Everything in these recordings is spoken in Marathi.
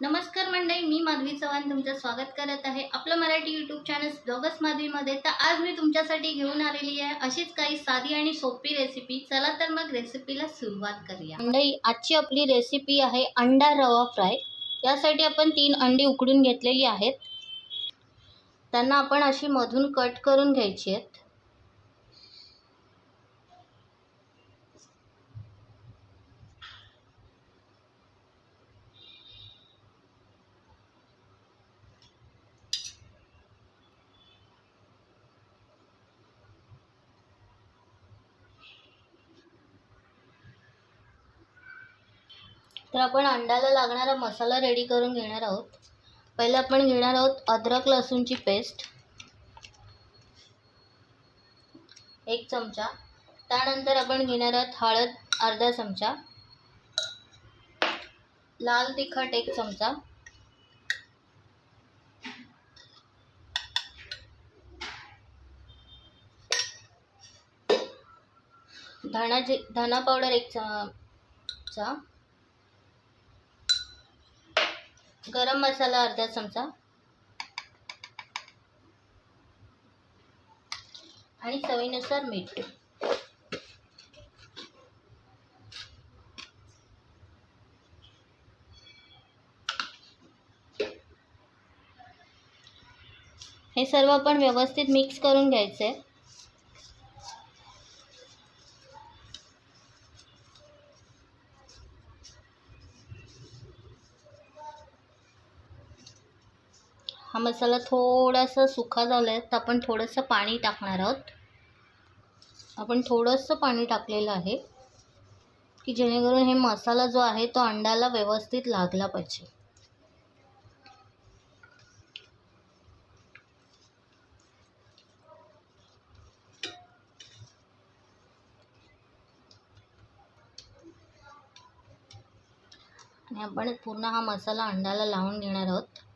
नमस्कार मंडळी मी माधवी चव्हाण तुमचं स्वागत करत आहे आपलं मराठी यूट्यूब चॅनल ब्लॉगस माधवीमध्ये. तर आज मी तुमच्यासाठी घेऊन आलेली आहे अशीच काही साधी आणि सोपी रेसिपी चला तर मग रेसिपीला सुरुवात करूया. मंडळी आजची आपली रेसिपी आहे अंडा रवा फ्राय यासाठी आपण तीन अंडी उकडून घेतलेली आहेत. त्यांना आपण अशी मधून कट करून घ्यायची आहेत. तर आपण अंड्याला लागणारा मसाला रेडी करून घेणार आहोत. पहिले आपण घेणार आहोत अद्रक लसूणची पेस्ट एक चमचा. त्यानंतर आपण घेणार आहोत हळद अर्धा चमचा. लाल तिखट एक चमचा. धणाची धना पावडर एक चमचा गरम मसाला अर्धा चमचा. आणि चवीनुसार मीठ. हे सर्व आपण व्यवस्थित मिक्स करून घ्यायचं. आहे हा मसाला थोडासा सुका झाला आहे तर आपण थोडंसं पाणी टाकणार आहोत. आपण थोडंसं पाणी टाकलेलं आहे की जेणेकरून हे मसाला जो आहे तो अंड्याला व्यवस्थित लागला पाहिजे. आणि आपण पूर्ण हा मसाला अंड्याला लावून घेणार आहोत.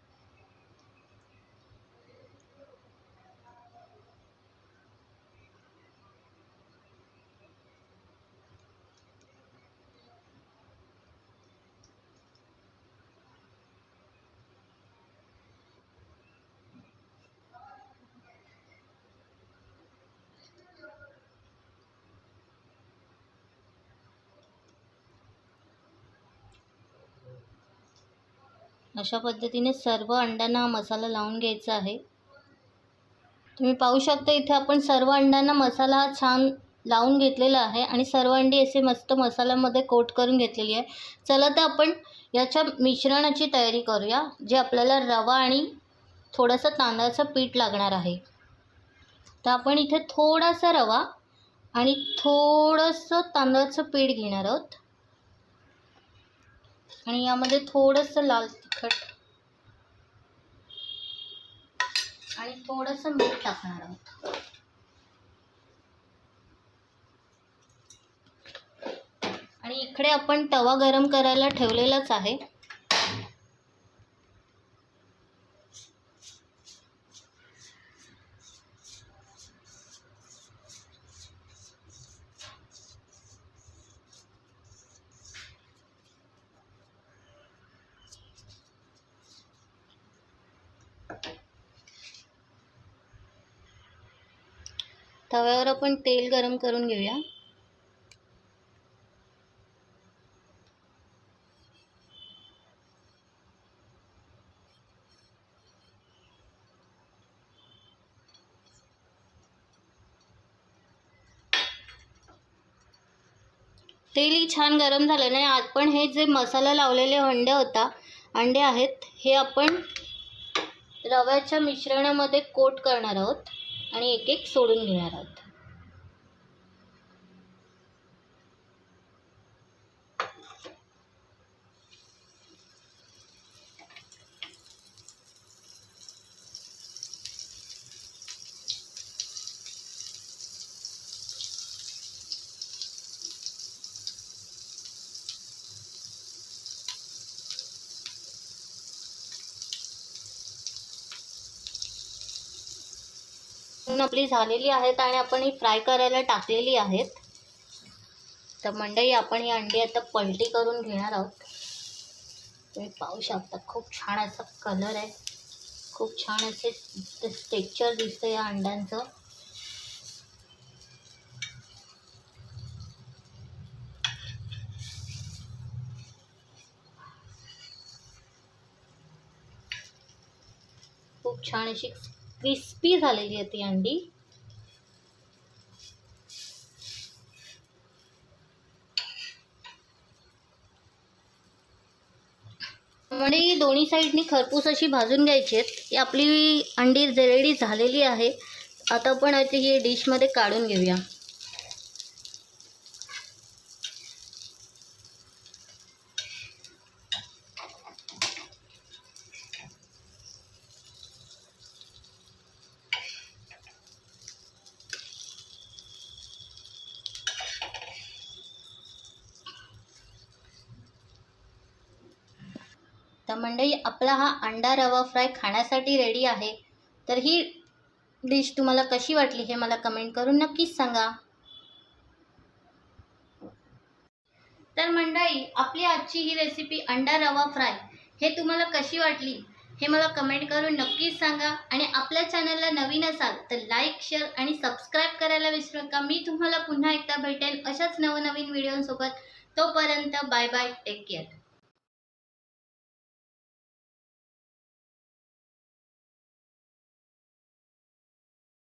अशा पद्धतीने सर्व अंड्यांना हा मसाला लावून घ्यायचा आहे. तुम्ही पाहू शकता इथे आपण सर्व अंड्यांना मसाला हा छान लावून घेतलेला आहे आणि सर्व अंडी असे मस्त मसाल्यामध्ये कोट करून घेतलेली आहे. चला तर आपण याच्या मिश्रणाची तयारी करूया जे आपल्याला रवा आणि थोडंसं तांदळाचं पीठ लागणार आहे. तर आपण इथे थोडासा रवा आणि थोडंसं तांदळाचं पीठ घेणार आहोत. आणि यामध्ये थोडंसं लाल तिखट आणि थोडंसं मीठ टाकणार आहोत. आणि इकडे आपण तवा गरम करायला ठेवलेलाच आहे. तव्यावर आपण तेल गरम करून घेऊया. तेलही छान गरम झालं नाही आपण हे जे मसाला लावलेले अंडे होता अंडे आहेत हे आपण रव्याच्या मिश्रणामध्ये कोट करणार आहोत. आणि एक एक सोडून घेणार आहोत. म्हणून आपली झालेली आहेत आणि आपण ही फ्राय करायला टाकलेली आहेत. तर मंडळी आपण ही अंडी आता पलटी करून घेणार आहोत. तुम्ही पाहू शकता खूप छान असा कलर आहे. खूप छान असे टेक्चर दिसतं या अंड्यांचं. खूप छान अशी क्रिस्पी झालेली आहे ती अंडी. म्हणजे दोन्ही साईडनी खरपूस अशी भाजून घ्यायची आहेत. ही आपली अंडी रेडी झालेली आहे. आता आपण आता ही डिशमध्ये काढून घेऊया. तर मंडळी आपला हा अंडा रवा फ्राय खाण्यासाठी रेडी आहे. तर ही डिश तुम्हाला कशी वाटली हे मला कमेंट करून नक्कीच सांगा. तर मंडळी आपली आजची ही रेसिपी अंडा रवा फ्राय हे तुम्हाला कशी वाटली हे मला कमेंट करून नक्कीच सांगा. आणि आपल्या चॅनलला नवीन असाल तर लाईक शेअर आणि सबस्क्राईब करायला विसरू नका. मी तुम्हाला पुन्हा एकदा भेटेल अशाच नवनवीन व्हिडिओंसोबत तोपर्यंत बाय बाय टेक केअर